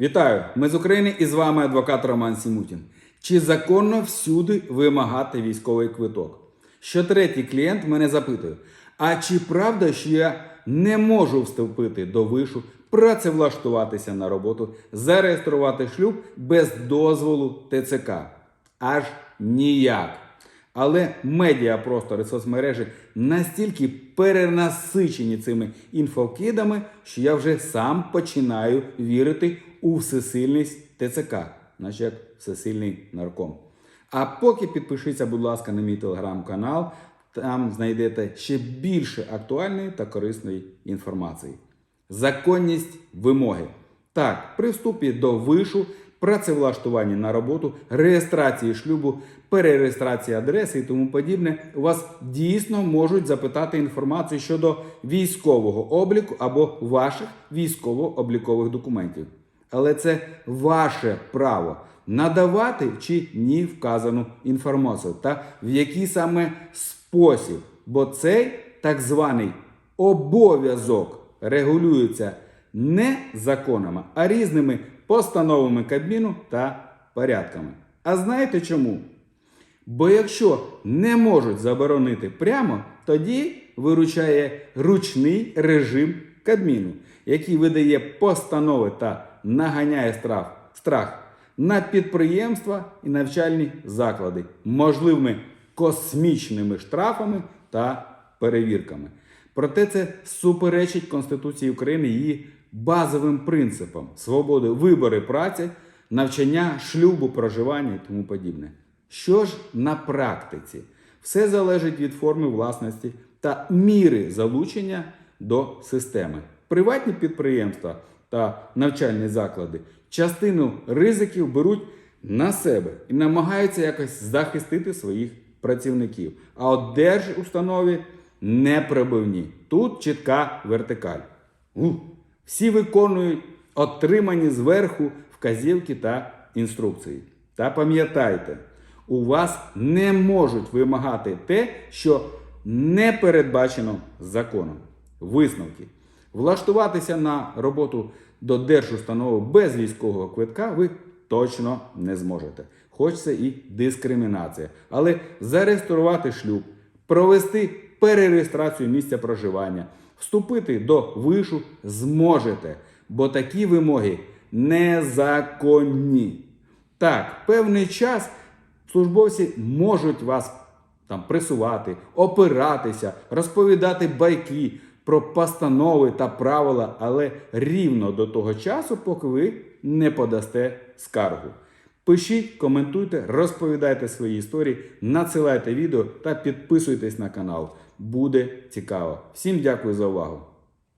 Вітаю! Ми з України і з вами адвокат Роман Сімутін. Чи законно всюди вимагати військовий квиток? Що третій клієнт мене запитує: а чи правда, що я не можу вступити до вишу, працевлаштуватися на роботу, зареєструвати шлюб без дозволу ТЦК? Аж ніяк. Але медіапростори соцмережі настільки перенасичені цими інфокидами, що я вже сам починаю вірити у всесильність ТЦК, як всесильний нарком. А поки підпишіться, будь ласка, на мій телеграм-канал, там знайдете ще більше актуальної та корисної інформації. Законність вимоги. Так, при вступі до вишу, працевлаштуванні на роботу, реєстрації шлюбу, перереєстрації адреси і тому подібне, у вас дійсно можуть запитати інформацію щодо військового обліку або ваших військово-облікових документів. Але це ваше право надавати чи ні вказану інформацію, та в який саме спосіб, бо цей так званий обов'язок регулюється не законами, а різними постановами Кабміну та порядками. А знаєте чому? Бо якщо не можуть заборонити прямо, тоді виручає ручний режим Кабміну, який видає постанови та наганяє страх, страх на підприємства і навчальні заклади можливими космічними штрафами та перевірками. Проте це суперечить Конституції України її базовим принципам свободи вибори праці, навчання, шлюбу, проживання і тому подібне. Що ж на практиці? Все залежить від форми власності та міри залучення до системи. Приватні підприємства та навчальні заклади частину ризиків беруть на себе і намагаються якось захистити своїх працівників. А от держустанові не прибивні. Тут чітка вертикаль. У, всі виконують отримані зверху вказівки та інструкції. Та пам'ятайте, у вас не можуть вимагати те, що не передбачено законом. Висновки. Влаштуватися на роботу до держустанови без військового квитка ви точно не зможете. Хоч це і дискримінація. Але зареєструвати шлюб, провести перереєстрацію місця проживання, вступити до вишу зможете, бо такі вимоги незаконні. Так, певний час службовці можуть вас там пресувати, опиратися, розповідати байки про постанови та правила, але рівно до того часу, поки ви не подасте скаргу. Пишіть, коментуйте, розповідайте свої історії, надсилайте відео та підписуйтесь на канал. Буде цікаво. Всім дякую за увагу!